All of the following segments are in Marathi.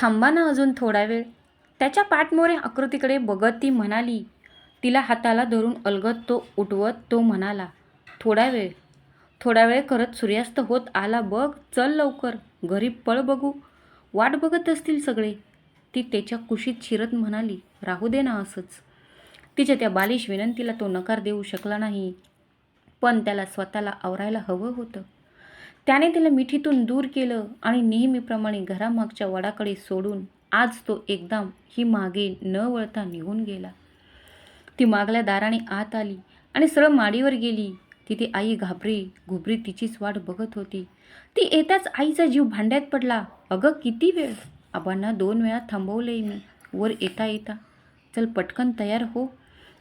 थांबा ना अजून थोडा वेळ. त्याच्या पाठमोरे आकृतीकडे बघत ती म्हणाली तिला हाताला धरून अलगत तो उठवत तो म्हणाला थोडा वेळ. थोडा वेळ करत सूर्यास्त होत आला बघ चल लवकर. घरी पळ बघू. वाट बघत असतील सगळे. ती त्याच्या कुशीत शिरत म्हणाली राहू दे ना असंच. तिच्या त्या बालिश विनंतीला तो नकार देऊ शकला नाही. पण त्याला स्वतःला आवरायला हवं होतं. त्याने तिला मिठीतून दूर केलं आणि नेहमीप्रमाणे घरामागच्या वडाकडे सोडून आज तो एकदम ही मागे न वळता निघून गेला. ती मागल्या दाराने आत आली आणि सरळ माडीवर गेली. तिथे आई घाबरी घुबरी तिचीच वाट बघत होती. ती येताच आईचा जीव भांड्यात पडला. अगं किती वेळ? आबांना दोन वेळा थांबवलंय मी. वर येता येता. चल पटकन तयार हो.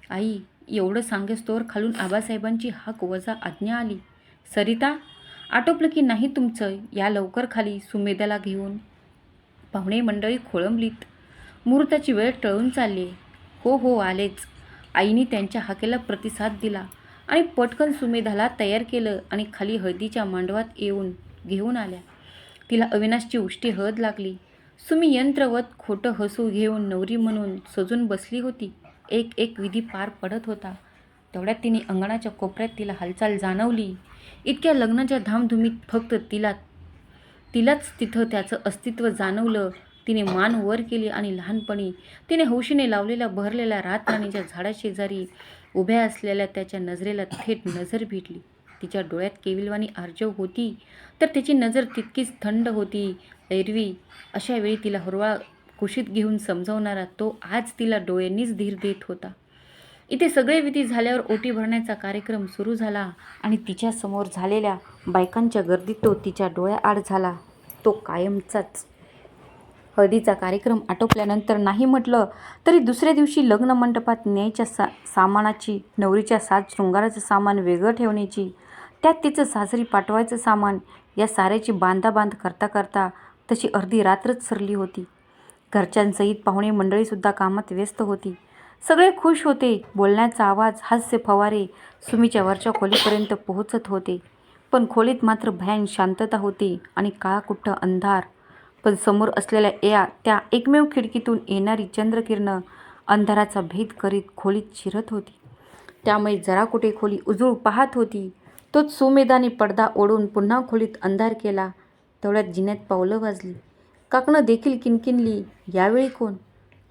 आई एवढं सांगेस्तोवर खालून आबासाहेबांची हाक वजा आज्ञा आली. सरिता आटोपलं की नाही तुमचं? या लवकर खाली सुमेधाला घेऊन. पाहुणे मंडळी खोळंबलीत. मुहूर्ताची वेळ टळून चालली. हो हो आलेच. आईने त्यांच्या हाकेला प्रतिसाद दिला आणि पटकन सुमेधाला तयार केलं आणि खाली हळदीच्या मांडवात येऊन घेऊन आल्या. तिला अविनाशची उष्टी हळद लागली. सुमी यंत्रवत खोटं हसू घेऊन नवरी म्हणून सजून बसली होती. एक एक विधी पार पडत होता. तेवढ्यात तिने अंगणाच्या कोपऱ्यात तिला हालचाल जाणवली. इतक्या लग्नाच्या धामधुमीत फक्त तिला तिलाच तिथं त्याचं अस्तित्व जाणवलं. तिने मान वर केली आणि लहानपणी तिने हौशीने लावलेल्या बहरलेल्या रातराणीच्या झाडाशेजारी उभ्या असलेल्या त्याच्या नजरेला थेट नजर भेटली. तिच्या डोळ्यात केविलवाणी आर्जव होती. तर त्याची नजर तितकीच थंड होती. एरवी अशा वेळी तिला हुरवा कुशीत घेऊन समजावणारा तो आज तिला डोळ्यांनीच धीर देत होता. इथे सगळे विधी झाल्यावर ओटी भरण्याचा कार्यक्रम सुरू झाला आणि तिच्यासमोर झालेल्या बायकांच्या गर्दीत तो तिच्या डोळ्याआड झाला. तो कायमचाच. हळदीचा कार्यक्रम आटोपल्यानंतर नाही म्हटलं तरी दुसऱ्या दिवशी लग्न मंडपात न्यायच्या सा सामानाची नवरीच्या साज शृंगाराचं सामान वेगळं ठेवण्याची त्यात तिचं सासरी पाठवायचं सामान या साऱ्याची बांधाबांध करता करता तशी अर्धी रात्रच सरली होती. घरच्यांसहित पाहुणे मंडळीसुद्धा कामात व्यस्त होती. सगळे खुश होते. बोलण्याचा आवाज हास्य फवारे सुमीच्या वरच्या खोलीपर्यंत पोहोचत होते. पण खोलीत मात्र भयान शांतता होती आणि काळाकुट्ट अंधार. पण समोर असलेल्या या त्या एकमेव खिडकीतून येणारी चंद्रकिरणं अंधाराचा भेद करीत खोलीत शिरत होती. त्यामुळे जरा कुठे खोली उजळू पाहत होती. तोच सुमेधाने पडदा ओढून पुन्हा खोलीत अंधार केला. तेवढ्यात जिन्यात पावलं वाजली. काकणं देखील किनकिनली यावेळी कोण?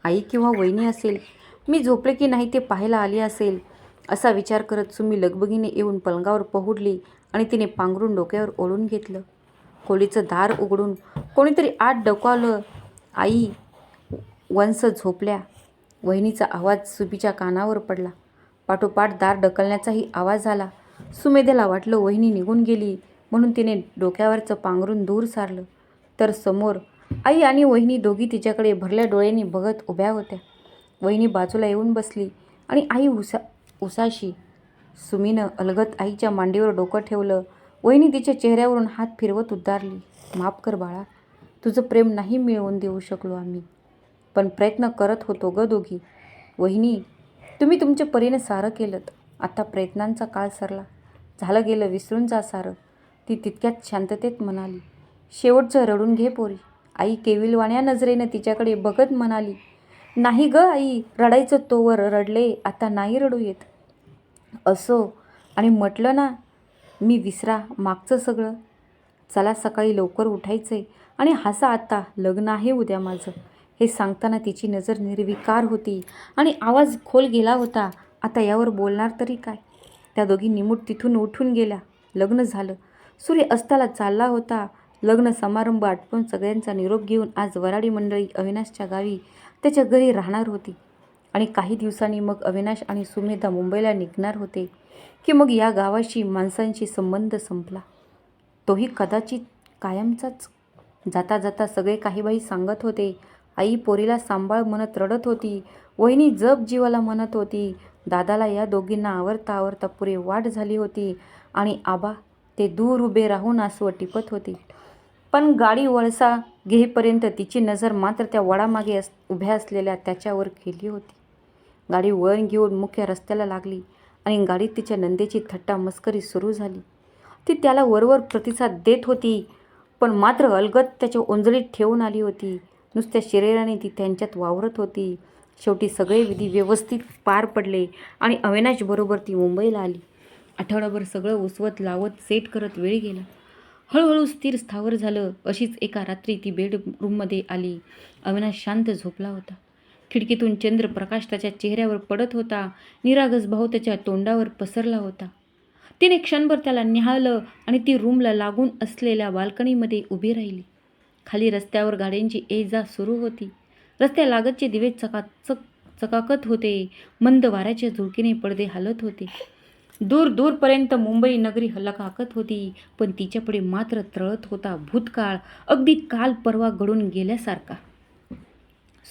आई किंवा वहिनी असेल मी झोपले की नाही ते पाहायला आली असेल असा विचार करत सुमी लगबगीने येऊन पलंगावर पहुडली आणि तिने पांघरून डोक्यावर ओढून घेतलं. खोलीचं दार उघडून कोणीतरी आत डोकावलं आई वंस झोपल्या. वहिनीचा आवाज सुबीच्या कानावर पडला. पाठोपाठ दार ढकलण्याचाही आवाज आला. सुमेधेला वाटलं वहिनी निघून गेली म्हणून तिने डोक्यावरचं पांघरून दूर सारलं. तर समोर आई आणि वहिनी दोघी तिच्याकडे भरल्या डोळ्यांनी बघत उभ्या होत्या. वहिनी बाजूला येऊन बसली आणि आई उसा उसाशी सुमीनं अलगत आईच्या मांडीवर डोकं ठेवलं. वहिनी तिच्या चेहऱ्यावरून हात फिरवत उद्गारली माफ कर बाळा तुझं प्रेम नाही मिळवून देऊ शकलो आम्ही पण प्रयत्न करत होतो ग दोघी. वहिनी तुम्ही तुमच्या परीने सारं केलं आता प्रयत्नांचा काळ सरला. झालं गेलं विसरून जा सारं. ती तितक्यात शांततेत म्हणाली. शेवटचं रडून घे पोरी. आई केविलवाण्या नजरेनं तिच्याकडे बघत म्हणाली. नाही ग आई रडायचं तोवर रडले आता नाही रडू येत. असो आणि म्हटलं ना मी विसरा मागचं सगळं. चला सकाळी लवकर उठायचं आहे आणि हसा आता लग्न आहे उद्या माझं. हे सांगताना तिची नजर निर्विकार होती आणि आवाज खोल गेला होता आता यावर बोलणार तरी काय? त्या दोघी निमूट तिथून उठून गेल्या. लग्न झालं. सूर्य अस्ताला चालला होता लग्न समारंभ आटपून सगळ्यांचा निरोप घेऊन आज वराडी मंडळी अविनाशच्या गावी त्याच्या घरी राहणार होती. आणि काही दिवसांनी मग अविनाश आणि सुमेधा मुंबईला निघणार होते की मग या गावाशी माणसांशी संबंध संपला. तोही कदाचित कायमचाच. जाता जाता सगळे काही बाई सांगत होते. आई पोरीला सांभाळ म्हणत रडत होती. वहिनी जप जीवाला म्हणत होती. दादाला या दोघींना आवरता आवरता पुरे वाट झाली होती. आणि आबा ते दूर उभे राहून आसवं टिपत होती. पण गाडी वळसा घेईपर्यंत तिची नजर मात्र त्या वडामागे अस उभ्या असलेल्या त्याच्यावर केली होती. गाडी वळण घेऊन मुख्य रस्त्याला लागली आणि गाडीत तिच्या नंदेची थट्टा मस्करी सुरू झाली. ती त्याला वरवर प्रतिसाद देत होती पण मात्र अलगत त्याच्या ओंजळीत ठेवून आली होती. नुसत्या शरीराने ती त्यांच्यात वावरत होती. शेवटी सगळे विधी व्यवस्थित पार पडले आणि अविनाशबरोबर ती मुंबईला आली. आठवडाभर सगळं उसवत लावत सेट करत वेळ गेला. हळूहळू स्थिर स्थावर झालं. अशीच एका रात्री ती बेडरूममध्ये आली. अविनाश शांत झोपला होता. खिडकीतून चंद्रप्रकाश त्याच्या चेहऱ्यावर पडत होता. निरागस भाव त्याच्या तोंडावर पसरला होता. तिने क्षणभर त्याला निहाळलं आणि ती रूमला लागून असलेल्या बाल्कनीमध्ये उभी राहिली. खाली रस्त्यावर गाड्यांची ये जा सुरू होती. रस्त्यालागतचे दिवे चकाचक चकाकत होते. मंद वाऱ्याच्या झुळकीने पडदे हालत होते. दूर दूरपर्यंत मुंबई नगरी हलकाकत होती पण तिच्यापुढे मात्र तळत होता भूतकाळ अगदी काल परवा घडून गेल्यासारखा.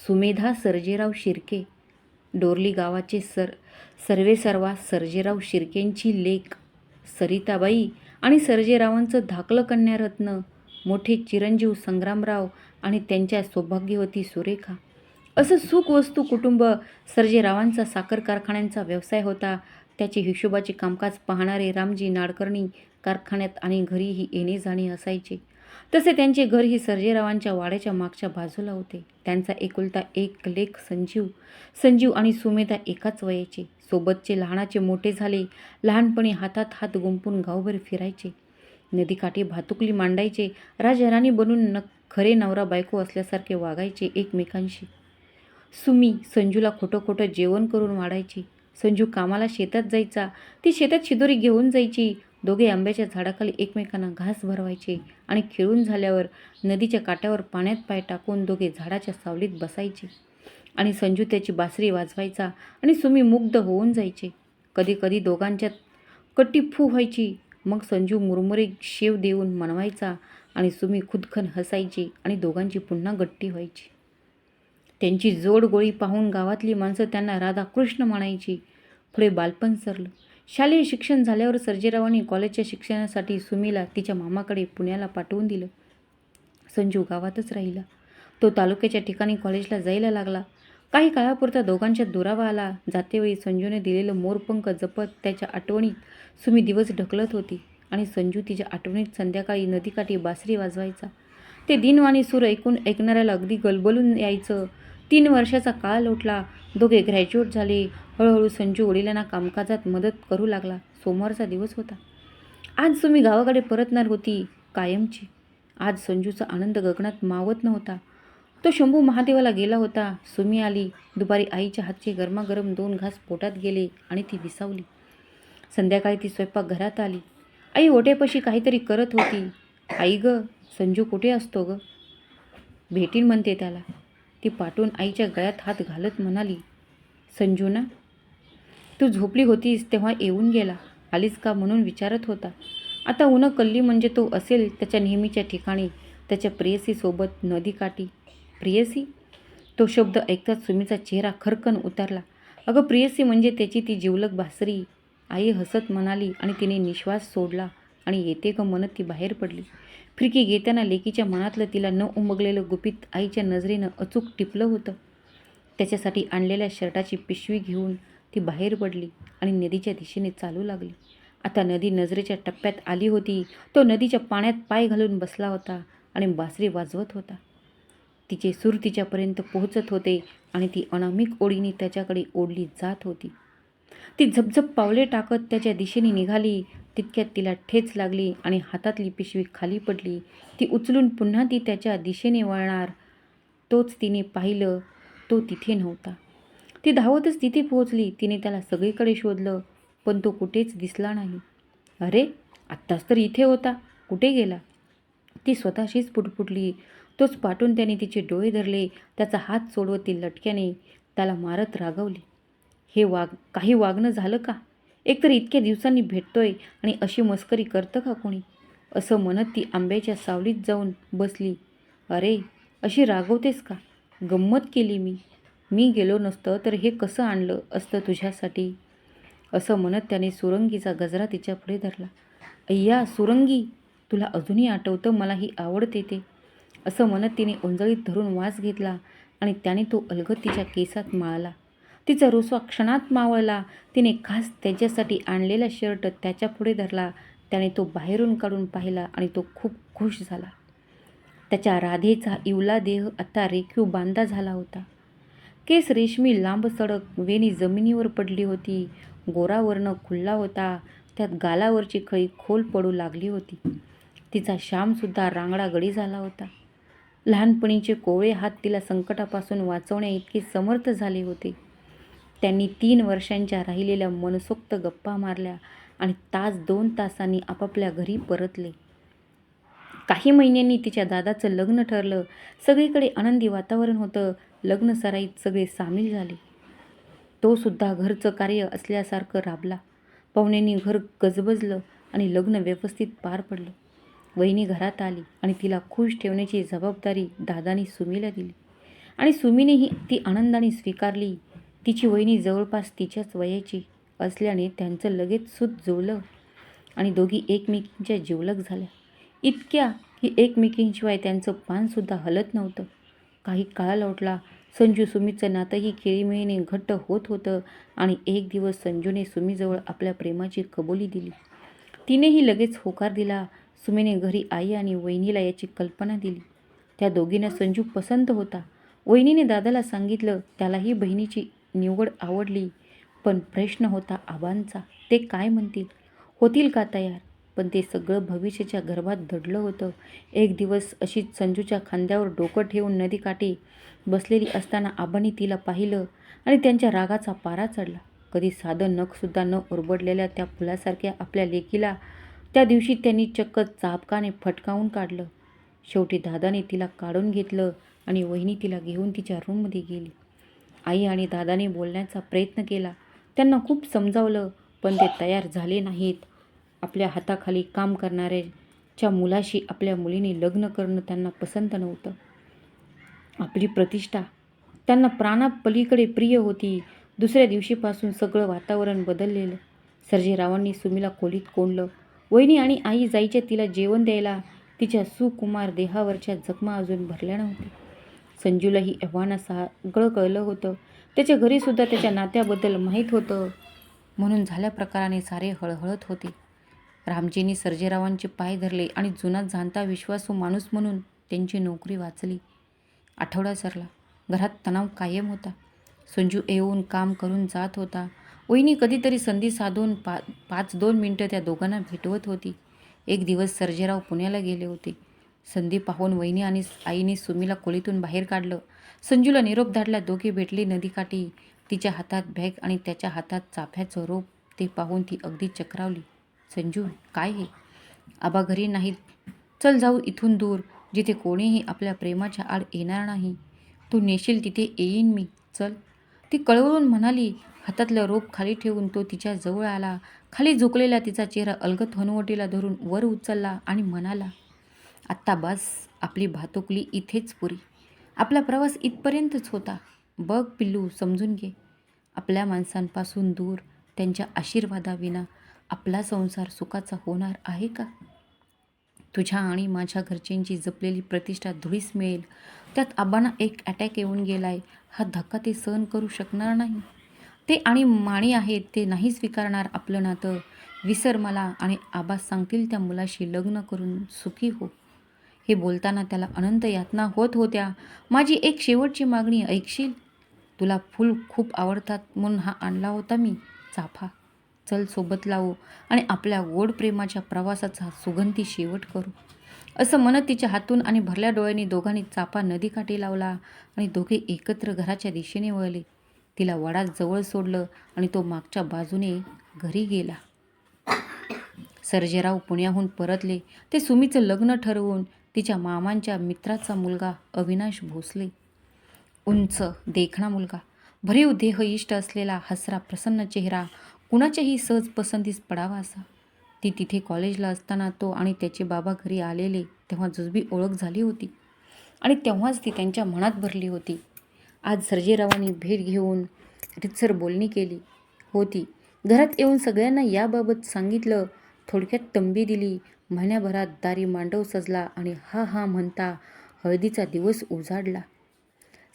सुमेधा सर्जेराव शिर्के डोरली गावाचे सर सर्वेसर्वा सर्जेराव शिर्केंची लेख सरिताबाई आणि सर्जेरावांचं धाकलं कन्यारत्न मोठे चिरंजीव संग्रामराव आणि त्यांच्या सौभाग्यवती सुरेखा. असं सुखवस्तू कुटुंब सर्जेरावांचा साखर कारखान्यांचा व्यवसाय होता त्याचे हिशोबाचे कामकाज पाहणारे रामजी नाडकर्णी कारखान्यात आणि घरीही येणे जाणे असायचे. तसे त्यांचे घर ही सर्जेरावांच्या वाड्याच्या मागच्या बाजूला होते. त्यांचा एकुलता एक लेख संजीव संजीव आणि सुमेधा एकाच वयाचे. सोबतचे लहानाचे मोठे झाले लहानपणी हातात हात गुंपून गावभर फिरायचे. नदीकाठी भातुकली मांडायचे राजराणी बनून न खरे नवरा बायको असल्यासारखे वागायचे एकमेकांशी. सुमी संजूला खोटं खोटं जेवण करून वाढायची. संजू कामाला शेतात जायचा. ती शेतात शिदोरी घेऊन जायची. दोघे आंब्याच्या झाडाखाली एकमेकांना घास भरवायचे आणि खेळून झाल्यावर नदीच्या काठावर पाण्यात पाय टाकून दोघे झाडाच्या सावलीत बसायचे. आणि संजू त्याची बासरी वाजवायचा आणि सुमी मुग्ध होऊन जायचे. कधी कधी दोघांच्यात कट्टी फू व्हायची. मग संजू मुरमुरे शेव देऊन मनवायचा आणि सुमी खुदखन हसायची आणि दोघांची पुन्हा गट्टी व्हायची. त्यांची जोडगोळी पाहून गावातली माणसं त्यांना राधाकृष्ण म्हणायची. पुढे बालपण सरलं. शालेय शिक्षण झाल्यावर सर्जेरावांनी कॉलेजच्या शिक्षणासाठी सुमीला तिच्या मामाकडे पुण्याला पाठवून दिलं. संजू गावातच राहिला. तो तालुक्याच्या ठिकाणी कॉलेजला जायला लागला. काही काळापुरता दोघांच्या दुरावा आला. जातेवेळी संजूने दिलेलं मोरपंख जपत त्याच्या आठवणीत सुमी दिवस ढकलत होती आणि संजू तिच्या आठवणीत संध्याकाळी नदीकाठी बासरी वाजवायचा. ते दिनवाणी सूर ऐकून ऐकणाऱ्याला अगदी गलबलून यायचं. तीन वर्षाचा काळ लोटला. दोघे ग्रॅज्युएट झाले. हळूहळू संजू वडिलांना कामकाजात मदत करू लागला. सोमवारचा दिवस होता. आज सुमी गावाकडे परतणार होती कायमची. आज संजूचा आनंद गगनात मावत नव्हता. तो शंभू महादेवाला गेला होता. सुमी आली. दुपारी आईच्या हातचे गरमागरम दोन घास पोटात गेले आणि ती विसावली. संध्याकाळी ती स्वयंपाक घरात आली. आई ओट्यापाशी काहीतरी करत होती. आई ग संजू कुठे असतो ग? भेटीन म्हणते त्याला. ती पाठवून आईच्या गळ्यात हात घालत म्हणाली संजूना तू झोपली होतीस तेव्हा येऊन गेला. आलीस का म्हणून विचारत होता. आता उन कल्ली म्हणजे तो असेल त्याच्या नेहमीच्या ठिकाणी त्याच्या प्रेयसीसोबत नदीकाठी प्रियसी? तो शब्द ऐकताच सुमीचा चेहरा खरकन उतरला. अगं प्रियसी म्हणजे त्याची ती जिवलक बासरी. आई हसत म्हणाली आणि तिने निश्वास सोडला आणि येते ग म्हणत ती बाहेर पडली. फिरकी घेताना लेकीच्या मनातलं तिला न उमगलेलं गुपित आईच्या नजरेनं अचूक टिपलं होतं. त्याच्यासाठी आणलेल्या शर्टाची पिशवी घेऊन ती बाहेर पडली आणि नदीच्या दिशेने चालू लागली. आता नदी नजरेच्या टप्प्यात आली होती. तो नदीच्या पाण्यात पाय घालून बसला होता आणि बासरी वाजवत होता. तिचे सूर तिच्यापर्यंत पोहोचत होते आणि ती अनामिक ओढीने त्याच्याकडे ओढली जात होती. ती झपझप पावले टाकत त्याच्या दिशेने निघाली. तितक्यात तिला ठेच लागली आणि हातातली पिशवी खाली पडली. ती उचलून पुन्हा ती त्याच्या दिशेने वळणार. तोच तिने पाहिलं. तो तिथे नव्हता. ती धावतच तिथे पोहोचली. तिने त्याला सगळीकडे शोधलं. पण तो कुठेच दिसला नाही. अरे आत्ताच तर इथे होता. कुठे गेला? ती स्वतःशीच पुटपुटली. तोच पाठून त्याने तिचे डोळे धरले. त्याचा हात सोडवत ती लटक्याने त्याला मारत रागवली. हे वाग काही वागणं झालं का? एकतर इतक्या दिवसांनी भेटतोय आणि अशी मस्करी करतं का कोणी? असं म्हणत ती आंब्याच्या सावलीत जाऊन बसली. अरे अशी रागवतेस का? गंमत केली मी. मी गेलो नसतं तर हे कसं आणलं असतं तुझ्यासाठी? असं म्हणत त्याने सुरंगीचा गजरा तिच्या पुढे धरला. अय्या सुरंगी तुला अजूनही आठवतं मला ही आवडते ते असं म्हणत तिने ओंजळीत धरून वास घेतला आणि त्याने तो अलगद तिच्या केसात माळला. तिचा रुसवा क्षणात मावळला. तिने खास त्याच्यासाठी आणलेला शर्ट त्याच्या पुढे धरला. त्याने तो बाहेरून काढून पाहिला आणि तो खूप खुश झाला. त्याच्या राधेचा इवला देह आता रेखीव बांधा झाला होता. केस रेशमी लांब सडक वेणी जमिनीवर पडली होती. गोरावर्ण खुल्ला होता. त्यात गालावरची खळी खोल पडू लागली होती. तिचा श्यामसुद्धा रांगडा गडी झाला होता. लहानपणीचे कोवळे हात तिला संकटापासून वाचवण्या इतके समर्थ झाले होते. त्यांनी तीन वर्षांच्या राहिलेल्या मनसोक्त गप्पा मारल्या आणि तास दोन तासांनी आपापल्या घरी परतले. काही महिन्यांनी तिच्या दादाचं लग्न ठरलं. सगळीकडे आनंदी वातावरण होतं. लग्न सराईत सगळे सामील झाले. तो सुद्धा घरचं कार्य असल्यासारखं राबला. पाहुण्यांनी घर गजबजलं आणि लग्न व्यवस्थित पार पडलं. वहिनी घरात आली आणि तिला खुश ठेवण्याची जबाबदारी दादानी सुमीला दिली. आणि सुमीनेही ती आनंदाने स्वीकारली. तिची वहिनी जवळपास तिच्याच वयाची असल्याने त्यांचं लगेच सुत जुळलं आणि दोघी एकमेकींच्या जिवलग झाल्या. इतक्या की एकमेकींशिवाय त्यांचं पानसुद्धा हलत नव्हतं. काही काळ लोटला संजू सुमीचं नातंही खेळीमेळीने घट्ट होत होतं आणि एक दिवस संजूने सुमीजवळ आपल्या प्रेमाची कबुली दिली. तिनेही लगेच होकार दिला. सुमीने घरी आई आणि वहिनीला याची कल्पना दिली. त्या दोघींना संजू पसंत होता. वहिनीने दादाला सांगितलं त्यालाही बहिणीची निवड आवडली पण प्रश्न होता आबांचा. ते काय म्हणतील? होतील का तयार? पण ते सगळं भविष्याच्या गर्भात दडलं होतं. एक दिवस अशीच संजूच्या खांद्यावर डोकं ठेवून नदीकाठी बसलेली असताना आबांनी तिला पाहिलं आणि त्यांच्या रागाचा पारा चढला. कधी साधं नखसुद्धा न उरबडलेल्या त्या फुलासारख्या आपल्या लेकीला त्या दिवशी त्यांनी चक्क चापकाने फटकावून काढलं. शेवटी दादाने तिला काढून घेतलं आणि वहिनी तिला घेऊन तिच्या रूममध्ये गेली. आई आणि दादाने बोलण्याचा प्रयत्न केला. त्यांना खूप समजावलं पण ते तयार झाले नाहीत. आपल्या हाताखाली काम करणाऱ्याच्या मुलाशी आपल्या मुलीने लग्न करणं त्यांना पसंत नव्हतं. आपली प्रतिष्ठा त्यांना प्राणापलीकडे प्रिय होती. दुसऱ्या दिवशीपासून सगळं वातावरण बदललेलं. सर्जेरावांनी सुमीला खोलीत कोंडलं. वहिनी आणि आई जायच्या तिला जेवण द्यायला. तिच्या सुकुमार देहावरच्या जखमा अजून भरल्या नव्हत्या. संजूलाही एव्हाना सगळं कळलं होतं. त्याच्या घरीसुद्धा त्याच्या नात्याबद्दल माहीत होतं. म्हणून झाल्या प्रकाराने सारे हळहळत होते. रामजीने सर्जेरावांचे पाय धरले आणि जुना जाणता विश्वासू माणूस म्हणून त्यांची नोकरी वाचली. आठवडा सरला. घरात तणाव कायम होता. संजू येऊन काम करून जात होता. वहिनी कधीतरी संधी साधून पा पाच दोन मिनटं त्या दोघांना भेटवत होती. एक दिवस सर्जेराव पुण्याला गेले होते. संधी पाहून वहिनी आणि आईने सुमीला खोलीतून बाहेर काढलं. संजूला निरोप धाडला दोघे भेटले नदीकाठी. तिच्या हातात बॅग आणि त्याच्या हातात चाफ्याचं रोप ते पाहून ती अगदी चक्रावली. संजू काय हे? आबा घरी नाहीत. चल जाऊ इथून दूर जिथे कोणीही आपल्या प्रेमाच्या आड येणार नाही. तू नेशील तिथे येईन मी. चल. ती कळवळून म्हणाली. हातातलं रोप खाली ठेवून तो तिच्या जवळ आला. खाली झुकलेला तिचा चेहरा अलगत हनुवटीला धरून वर उचलला आणि म्हणाला आत्ता बस आपली भातुकली इथेच पुरी. आपला प्रवास इथपर्यंतच होता. बघ पिल्लू समजून घे. आपल्या माणसांपासून दूर त्यांच्या आशीर्वादाविना आपला संसार सुखाचा होणार आहे का? तुझ्या आणि माझ्या घरच्यांची जपलेली प्रतिष्ठा धुळीस मिळेल. त्यात आबांना एक अटॅक येऊन गेलाय. हा धक्का ते सहन करू शकणार नाही. ते आणि माणी आहेत ते नाही स्वीकारणार आपलं नातं. विसर मला आणि आबा सांगतील त्या मुलाशी लग्न करून सुखी हो. हे बोलताना त्याला अनंत यातना होत होत्या. माझी एक शेवटची मागणी ऐकशील? तुला फूल खूप आवडतात म्हणून हा आणला होता मी. चाफा. चल सोबत लावू आणि आपल्या गोड प्रेमाच्या प्रवासाचा सुगंधी शेवट करू. असं म्हणत तिच्या हातून आणि भरल्या डोळ्यांनी दोघांनी चापा नदीकाठी लावला आणि दोघे एकत्र घराच्या दिशेने वळले. तिला वडात जवळ सोडलं आणि तो मागच्या बाजूने घरी गेला. सर्जेराव पुण्याहून परतले. ते सुमीचं लग्न ठरवून तिच्या मामांच्या मित्राचा मुलगा अविनाश भोसले. उंच देखणा मुलगा. भरीव देह इष्ट असलेला हसरा प्रसन्न चेहरा. कुणाच्याही सहज पसंतीस पडावा असा. ती तिथे कॉलेजला असताना तो आणि त्याचे बाबा घरी आलेले तेव्हा जुजबी ओळख झाली होती. आणि तेव्हाच ती त्यांच्या मनात भरली होती. आज सर्जेरावांनी भेट घेऊन रितसर बोलणी केली होती. घरात येऊन सगळ्यांना याबाबत सांगितलं थोडक्यात तंबी दिली महिन्याभरात दारी मांडव सजला आणि हा हा म्हणता हळदीचा दिवस उजाडला.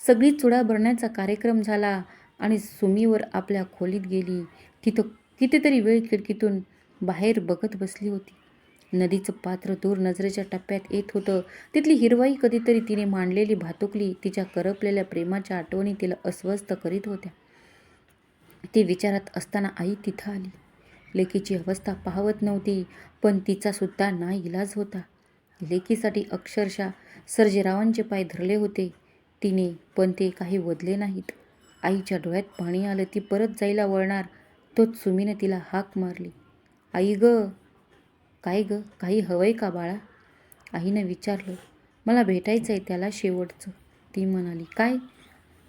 सगळी चुडा भरण्याचा कार्यक्रम झाला आणि सुमीवर आपल्या खोलीत गेली. तिथं कितीतरी वेळ खिडकीतून बाहेर बघत बसली होती. नदीचं पात्र दूर नजरेच्या टप्प्यात येत होतं. तिथली हिरवाई कधीतरी तिने मांडलेली भातुकली तिच्या करपलेल्या प्रेमाच्या आठवणी तिला अस्वस्थ करीत होत्या. ती विचारात असताना आई तिथं आली. लेकीची अवस्था पाहवत नव्हती पण तिचासुद्धा ना इलाज होता. लेकीसाठी अक्षरशः सर्जेरावांचे पाय धरले होते. तिने पण ते काही वदले नाहीत. आईच्या डोळ्यात पाणी आलं ती परत जायला वळणार. तोच सुमीने तिला हाक मारली. आई ग. काय ग? काही हवंय का बाळा? आईनं विचारलं. मला भेटायचं आहे त्याला शेवटचं. ती म्हणाली काय?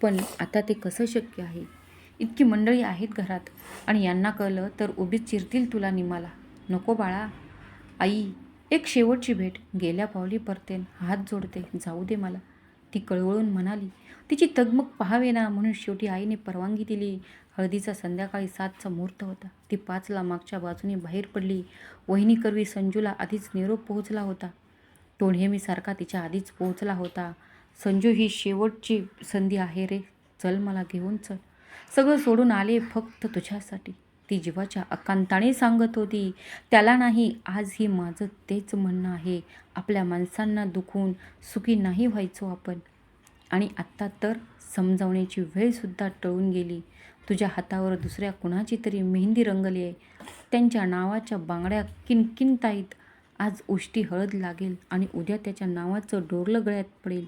पण आता ते कसं शक्य आहे? इतकी मंडळी आहेत घरात. आणि यांना कळलं तर उभीच चिरतील तुला निमाला नको बाळा. आई एक शेवटची भेट. गेल्या पावली परतेन. हात जोडते. जाऊ दे मला. ती कळवळून म्हणाली तिची तगमग पाहावे ना. म्हणून शेवटी आईने परवानगी दिली. हळदीचा संध्याकाळी सातचा मुहूर्त होता. ती पाचला मागच्या बाजूने बाहेर पडली. वहिनी करवी संजूला आधीच निरोप पोहोचला होता. तो नेहमीसारखा तिच्या आधीच पोहोचला होता. संजू ही शेवटची संधी आहे रे. चल मला घेऊन चल. सगळं सोडून आले फक्त तुझ्यासाठी. ती जीवाच्या अकांताने सांगत होती त्याला नाही आजही माझं तेच म्हणणं आहे. आपल्या माणसांना दुखून सुखी नाही व्हायचो आपण. आणि आत्ता तर समजावण्याची वेळसुद्धा टळून गेली. तुझ्या हातावर दुसऱ्या कुणाची तरी मेहंदी रंगली आहे. त्यांच्या नावाच्या बांगड्या किनकिनताईत. आज उष्टी हळद लागेल आणि उद्या त्याच्या नावाचं डोरलं गळ्यात पडेल.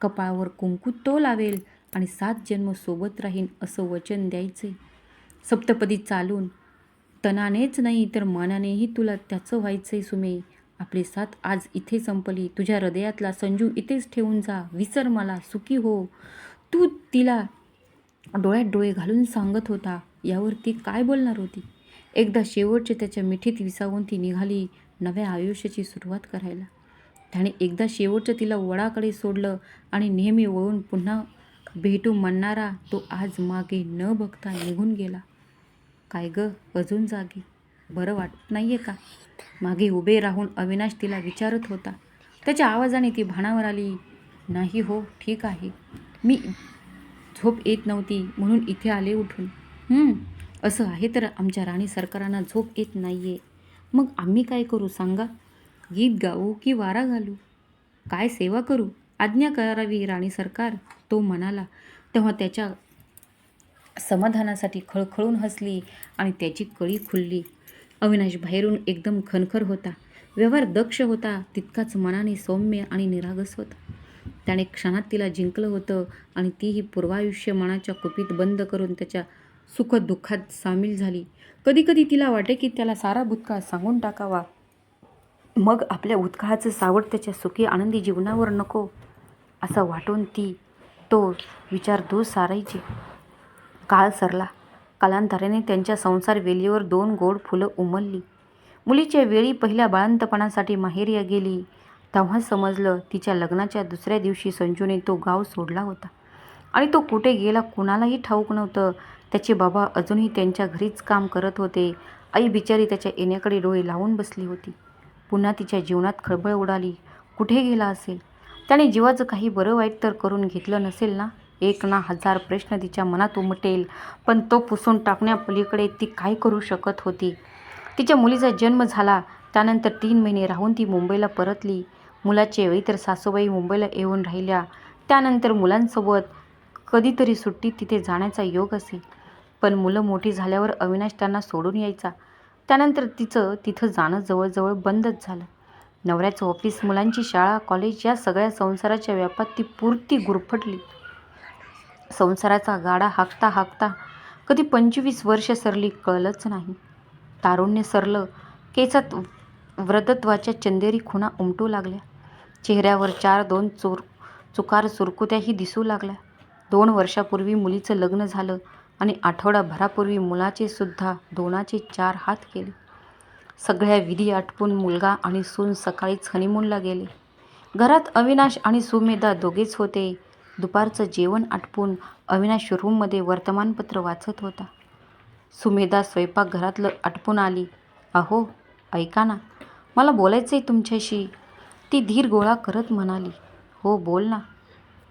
कपाळावर कुंकू तो लावेल. आणि सात जन्म सोबत राहीन असं वचन द्यायचे. सप्तपदी चालून तनानेच नाही तर मनानेही तुला त्याचं व्हायचंय सुमे. आपली साथ आज इथे संपली. तुझ्या हृदयातला संजू इथेच ठेवून जा. विसर मला सुखी हो. तू तिला डोळ्यात डोळे घालून सांगत होता. यावर ती काय बोलणार होती? एकदा शेवटचे त्याच्या मिठीत विसावून ती निघाली नव्या आयुष्याची सुरुवात करायला. त्याने एकदा शेवटचं तिला वडाकडे सोडलं आणि नेहमी वळून पुन्हा भेटू म्हणणारा तो आज मागे न बघता निघून गेला. काय ग अजून जागी? बरं वाटत नाही आहे का? मागे उभे राहून अविनाश तिला विचारत होता. त्याच्या आवाजाने ती भानावर आली. नाही हो ठीक आहे. मी झोप येत नव्हती म्हणून इथे आले उठून. असं आहे तर आमच्या राणी सरकारांना झोप येत नाही आहे मग आम्ही काय करू सांगा? गीत गाऊ की वारा घालू? काय सेवा करू? आज्ञा करावी राणी सरकार तो म्हणाला. तेव्हा त्याच्या समाधानासाठी खळखळून हसली आणि त्याची कळी खुलली. अविनाश बाहेरून एकदम खनखर होता. व्यवहार दक्ष होता तितकाच मनाने सौम्य आणि निरागस होता. त्याने क्षणात तिला जिंकलं होतं आणि तीही पूर्वायुष्य मनाच्या कुपीत बंद करून त्याच्या सुखदुःखात सामील झाली. कधीकधी तिला वाटे की त्याला सारा भूतकाळ सांगून टाकावा. मग आपल्या उत्काहाचं सावट त्याच्या सुखी आनंदी जीवनावर नको. असं वाटून ती तो विचार दूर सारायची. काळ सरला. कालांतराने त्यांच्या संसार वेलीवर दोन गोड फुलं उमलली. मुलीच्या वेळी पहिल्या बाळंतपणासाठी माहेरी गेली. तेव्हा समजलं तिच्या लग्नाच्या दुसऱ्या दिवशी संजूने तो गाव सोडला होता. आणि तो कुठे गेला कुणालाही ठाऊक नव्हतं. त्याचे बाबा अजूनही त्यांच्या घरीच काम करत होते. आई बिचारी त्याच्या येण्याकडे डोळे लावून बसली होती. पुन्हा तिच्या जीवनात खळबळ उडाली. कुठे गेला असेल? त्याने जीवाचं काही बरं वाईट तर करून घेतलं नसेल ना? एक ना हजार प्रश्न तिच्या मनात उमटेल पण तो पुसून टाकण्यापलीकडे ती काय करू शकत होती? तिच्या मुलीचा जन्म झाला त्यानंतर तीन महिने राहून ती मुंबईला परतली. मुलाच्या वेळी तर सासूबाई मुंबईला येऊन राहिल्या. त्यानंतर मुलांसोबत कधीतरी सुट्टीत तिथे जाण्याचा योग असेल पण मुलं मोठी झाल्यावर अविनाश त्यांना सोडून यायचा. त्यानंतर तिचं तिथं जाणं जवळजवळ बंदच झालं. नवऱ्याचं ऑफिस मुलांची शाळा कॉलेज या सगळ्या संसाराच्या व्यापात ती पुरती गुरफटली. संसाराचा गाडा हाकता हाकता कधी पंचवीस वर्ष सरली कळलंच नाही. तारुण्य सरलं केसात व्रतत्वाच्या चंदेरी खुणा उमटू लागल्या. चेहऱ्यावर चार दोन चोर चुकार सुरकुत्याही दिसू लागल्या. दोन वर्षापूर्वी मुलीचं लग्न झालं आणि आठवडाभरापूर्वी मुलाचे सुद्धा दोनाचे चार हात केले. सगळ्या विधी आटपून मुलगा आणि सून सकाळीच हनीमूनला गेले. घरात अविनाश आणि सुमेधा दोघेच होते. दुपारचं जेवण आटपून अविनाश रूममध्ये वर्तमानपत्र वाचत होता. सुमेधा स्वयंपाकघरातलं आटपून आली. अहो ऐका ना मला बोलायचं आहे तुमच्याशी. ती धीर गोळा करत म्हणाली. हो बोल ना.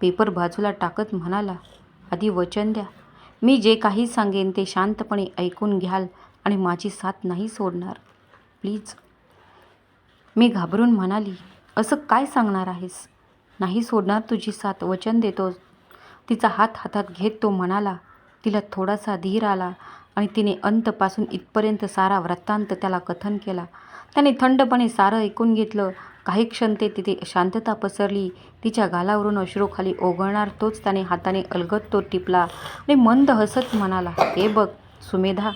पेपर बाजूला टाकत म्हणाला. आधी वचन द्या. मी जे काही सांगेन ते शांतपणे ऐकून घ्याल आणि माझी साथ नाही सोडणार. प्लीज. मी घाबरून म्हणाली असं काय सांगणार आहेस? नाही सोडणार तुझी साथ वचन देतो. तिचा हात हातात घेत तो म्हणाला तिला थोडासा धीर आला आणि तिने अंतपासून इथपर्यंत सारा वृत्तांत त्याला कथन केला. त्याने थंडपणे सारं ऐकून घेतलं. काही क्षण ते तिथे शांतता पसरली. तिच्या गालावरून अश्रूखाली ओघळणार तोच त्याने हाताने अलगत तो टिपला आणि मंद हसत म्हणाला हे बघ सुमेधा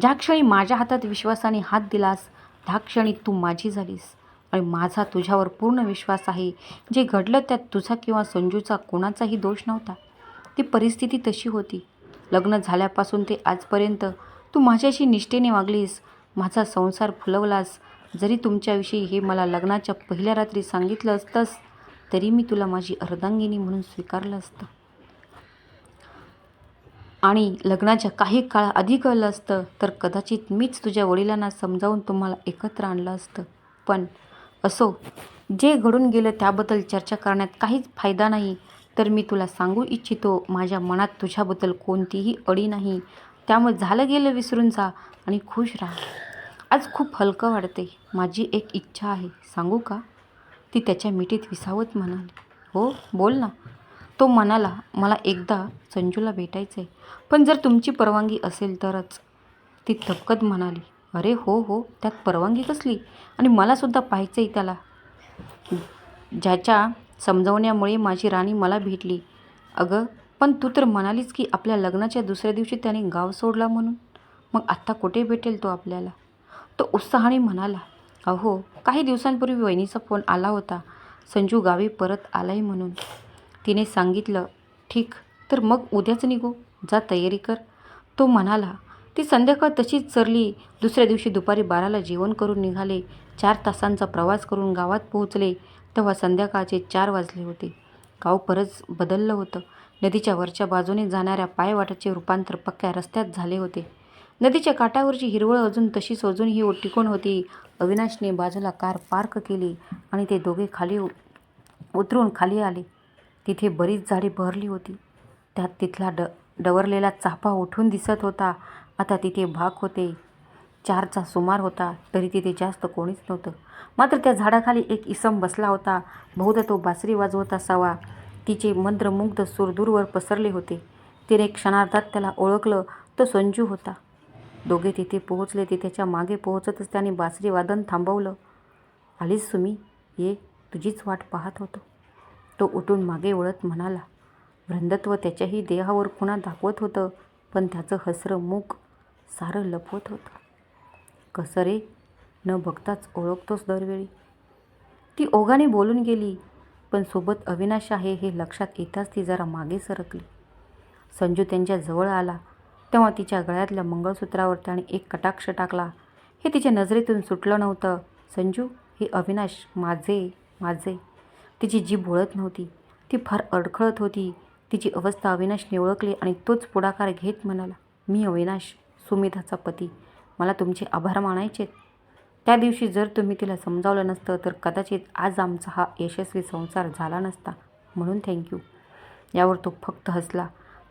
ज्या क्षणी माझ्या हातात विश्वासाने हात दिलास त्या क्षणी तू माझी झालीस. आणि माझा तुझ्यावर पूर्ण विश्वास आहे. जे घडलं त्यात तुझा किंवा संजूचा कोणाचाही दोष नव्हता. ती परिस्थिती तशी होती. लग्न झाल्यापासून ते आजपर्यंत तू माझ्याशी निष्ठेने वागलीस. माझा संसार फुलवलास. जरी तुमच्याविषयी हे मला लग्नाच्या पहिल्या रात्री सांगितलं असतंस तरी मी तुला माझी अर्धांगिनी म्हणून स्वीकारलं असतं. आणि लग्नाच्या काही काळ आधी कळलं असतं तर कदाचित मीच तुझ्या वडिलांना समजावून तुम्हाला एकत्र आणलं असतं. पण असो जे घडून गेलं त्याबद्दल चर्चा करण्यात काहीच फायदा नाही. तर मी तुला सांगू इच्छितो माझ्या मनात तुझ्याबद्दल कोणतीही अडी नाही. त्यामुळे झालं गेलं विसरून जा आणि खुश राहा. आज खूप हलकं वाटते माझी एक इच्छा आहे. सांगू का? ती त्याच्या मिठीत विसावत म्हणाली. हो बोल ना. तो म्हणाला मला एकदा संजूला भेटायचं आहे पण जर तुमची परवानगी असेल तरच. ती थपकत म्हणाली अरे हो हो त्यात परवानगी कसली? आणि मलासुद्धा पाहायचं आहे त्याला. ज्याच्या समजवण्यामुळे माझी राणी मला भेटली. अगं पण तू तर म्हणालीस की आपल्या लग्नाच्या दुसऱ्या दिवशी त्याने गाव सोडला म्हणून. मग आत्ता कुठे भेटेल तो आपल्याला? तो उत्साहाने म्हणाला अहो काही दिवसांपूर्वी वहिनीचा फोन आला होता. संजू गावी परत आलाय म्हणून. तिने सांगितलं ठीक तर मग उद्याच निघू. जा तयारी कर. तो म्हणाला ती संध्याकाळ तशीच चरली. दुसऱ्या दिवशी दुपारी बाराला जेवण करून निघाले. चार तासांचा प्रवास करून गावात पोहोचले. तेव्हा संध्याकाळचे चार वाजले होते. गाव परत बदललं होतं. नदीच्या वरच्या बाजूने जाणाऱ्या पायवाटाचे रूपांतर पक्क्या रस्त्यात झाले होते. नदीच्या काठावरची हिरवळ अजून तशीच अजून ही टिकून होती. अविनाशने बाजूला कार पार्क केली आणि ते दोघे खाली उतरून खाली आले. तिथे बरीच झाडे बहरली होती. त्यात तिथला ड डवरलेला चाफा उठून दिसत होता. आता तिथे भाग होते. चारचा सुमार होता तरी तिथे जास्त कोणीच नव्हतं. मात्र त्या झाडाखाली एक इसम बसला होता. बहुधा तो बासरी वाजवत असावा. तिचे मंत्रमुग्ध सुरदूरवर पसरले होते. तिने क्षणार्धात त्याला ओळखलं. तो संजू होता. दोघे तिथे पोहोचले. ते त्याच्यामागे पोहोचतच त्याने बासरी वादन थांबवलं. आलीस सुमी ये. तुझीच वाट पाहत होतो. तो उठून मागे वळत म्हणाला वृंदत्व त्याच्याही देहावर खुणा दाखवत होतं पण त्याचं हसरं मूक सारं लपवत होतं. कसं रे? न बघताच ओळखतोस दरवेळी. ती ओघाने बोलून गेली पण सोबत अविनाश आहे हे लक्षात येताच ती जरा मागे सरकली. संजू त्यांच्या जवळ आला. तेव्हा तिच्या गळ्यातल्या मंगळसूत्रावर त्याने एक कटाक्ष टाकला. हे तिच्या नजरेतून सुटलं नव्हतं. संजू हे अविनाश माझे माझे. तिची जीभ बोळत नव्हती. ती फार अडखळत होती. तिची अवस्था अविनाशने ओळखली आणि तोच पुढाकार घेत म्हणाला मी अविनाश सुमेधाचा पती. मला तुमचे आभार मानायचे त्या दिवशी जर तुम्ही तिला समजावलं नसतं तर कदाचित आज आमचा हा यशस्वी संसार झाला नसता. म्हणून थँक्यू यावर तो फक्त हसला.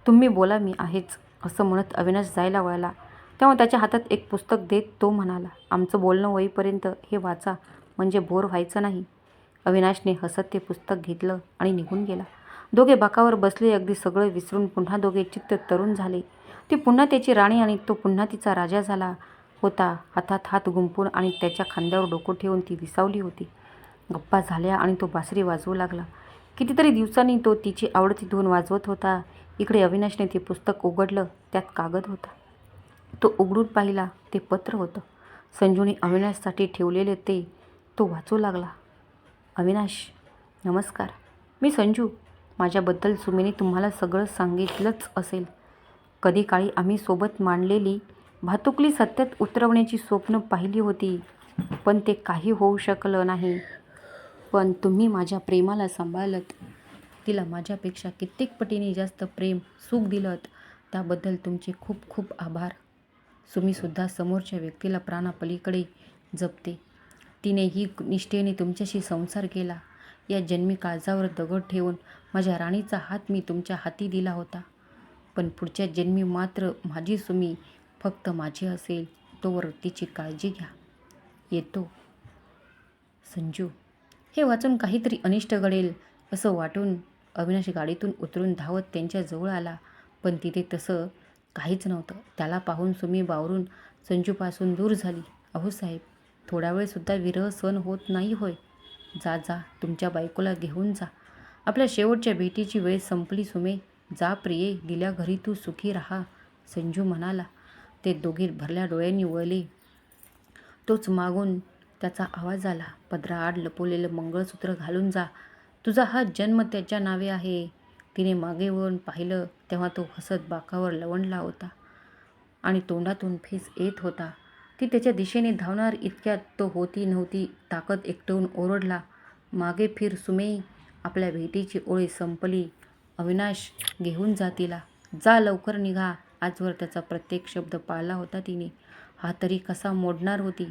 तुम्ही बोला मी आहेच असं म्हणत अविनाश जायला वळला. तेव्हा त्याच्या हातात एक पुस्तक देत तो म्हणाला आमचं बोलणं होईपर्यंत हे वाचा म्हणजे बोर व्हायचं नाही. अविनाशने हसत ते पुस्तक घेतलं आणि निघून गेला. दोघे बाकावर बसले अगदी सगळं विसरून पुन्हा दोघे चित्त तरुण झाले. ती पुन्हा त्याची राणी आणि तो पुन्हा तिचा राजा झाला होता. हातात हात गुंपून आणि त्याच्या खांद्यावर डोकं ठेवून ती विसावली होती. गप्पा झाल्या आणि तो बासरी वाजवू लागला. कितीतरी दिवसांनी तो तिची आवडती धून वाजवत होता. इकडे अविनाशने ते पुस्तक उघडलं. त्यात कागद होता. तो उघडून पाहिला. ते पत्र होतं. संजूने अविनाशसाठी ठेवलेले ते. तो वाचू लागला. अविनाश नमस्कार. मी संजू. माझ्याबद्दल सुमीने तुम्हाला सगळं सांगितलंच असेल. कधी काळी आम्ही सोबत मांडलेली भातुकली सत्यात उतरवण्याची स्वप्न पाहिली होती पण ते काही होऊ शकलं नाही. पण तुम्ही माझ्या प्रेमाला सांभाळलत. तिला माझ्यापेक्षा कित्येक पटीने जास्त प्रेम सुख दिलत. त्याबद्दल तुमचे खूप खूप आभार. सुमीसुद्धा समोरच्या व्यक्तीला प्राणापलीकडे जपते. तिने ही निष्ठेने तुमच्याशी संसार केला. या जन्मी काळजावर दगड ठेवून माझ्या राणीचा हात मी तुमच्या हाती दिला होता. पण पुढच्या जन्मी मात्र माझी सुमी फक्त माझी असेल तोवर तिची काळजी घ्या. येतो. संजू हे वाचून काहीतरी अनिष्ट घडेल असं वाटून अविनाश गाडीतून उतरून धावत त्यांच्याजवळ आला. पण तिथे तसं काहीच नव्हतं. त्याला पाहून सुमी बावरून संजूपासून दूर झाली. अहो साहेब थोडा वेळसुद्धा विरह सहन होत नाही होय. जा जा तुमच्या बायकोला घेऊन जा. आपल्या शेवटच्या भेटीची वेळ संपली सुमे. जा प्रिये गेल्या घरी तू सुखी राहा संजू म्हणाला. ते दोघे भरल्या डोळ्यांनी वळले. तोच मागून त्याचा आवाज आला. पदराआड लपवलेलं मंगळसूत्र घालून जा. तुझा हा जन्म त्याच्या नावे आहे. तिने मागे वळून पाहिलं तेव्हा तो हसत बाकावर लवंडला होता आणि तोंडातून फेस येत होता. ती त्याच्या दिशेने धावणार इतक्यात तो होती नव्हती ताकद एकटवून ओरडला. मागे फिर सुमेई आपल्या भेटीची ओळी संपली. अविनाश घेऊन जा तिला. जा लवकर निघा. आजवर त्याचा प्रत्येक शब्द पाळला होता तिने. हा तरी कसा मोडणार होती?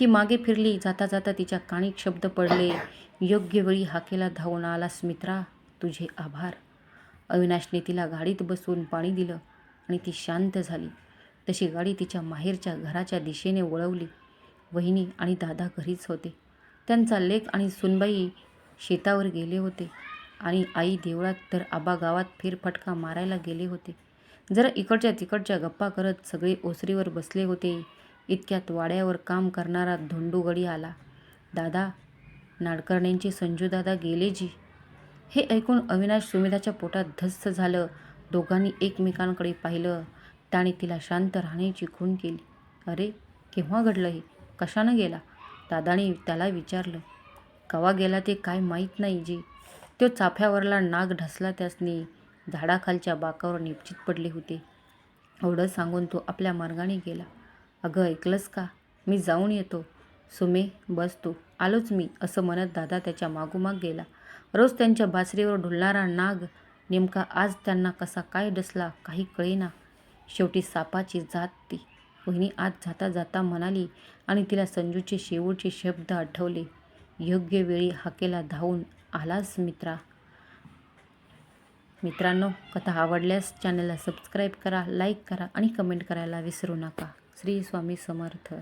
ती मागे फिरली. जाता जाता तिच्या काणीत शब्द पडले. योग्य वेळी हाकेला धावून आलास मित्रा. तुझे आभार. अविनाशने तिला गाडीत बसवून पाणी दिलं आणि ती शांत झाली. तशी गाडी तिच्या माहेरच्या घराच्या दिशेने वळवली. वहिनी आणि दादा घरीच होते. त्यांचा लेक आणि सुनबाई शेतावर गेले होते आणि आई देवळात तर आबा गावात फेरफटका मारायला गेले होते. जरा इकडच्या तिकडच्या गप्पा करत सगळे ओसरीवर बसले होते. इतक्यात वाड्यावर काम करणारा धोंडूगडी आला. दादा नाडकर्ण्यांचे संजूदादा गेले जी. हे ऐकून अविनाश सुमेधाच्या पोटात धस्स झालं. दोघांनी एकमेकांकडे पाहिलं. त्याने तिला शांत राहण्याची खूण केली अरे केव्हा घडलं हे? कशानं गेला? दादाने त्याला विचारलं. कवा गेला ते काय माहीत नाही जी. तो चाफ्यावरला नाग ढसला त्यासनी झाडाखालच्या बाकावर निपचित पडले होते. एवढं सांगून तो आपल्या मार्गाने गेला. अगं ऐकलंस का? मी जाऊन येतो. सुमे बस तू. आलोच मी असं म्हणत दादा त्याच्या मागोमाग गेला. रोज त्यांच्या बासरीवर ढुलणारा नाग नेमका आज त्यांना कसा काय डसला काही कळेना. शेवटी सापाची जात ती. वहिनी आत जाता जाता म्हणाली आणि तिला संजूचे शेवटचे शब्द आठवले. योग्य वेळी हाकेला धावून आलास मित्रा. मित्रांनो कथा आवडल्यास चॅनलला सबस्क्राईब करा लाईक करा आणि कमेंट करायला विसरू नका. श्री स्वामी समर्थ.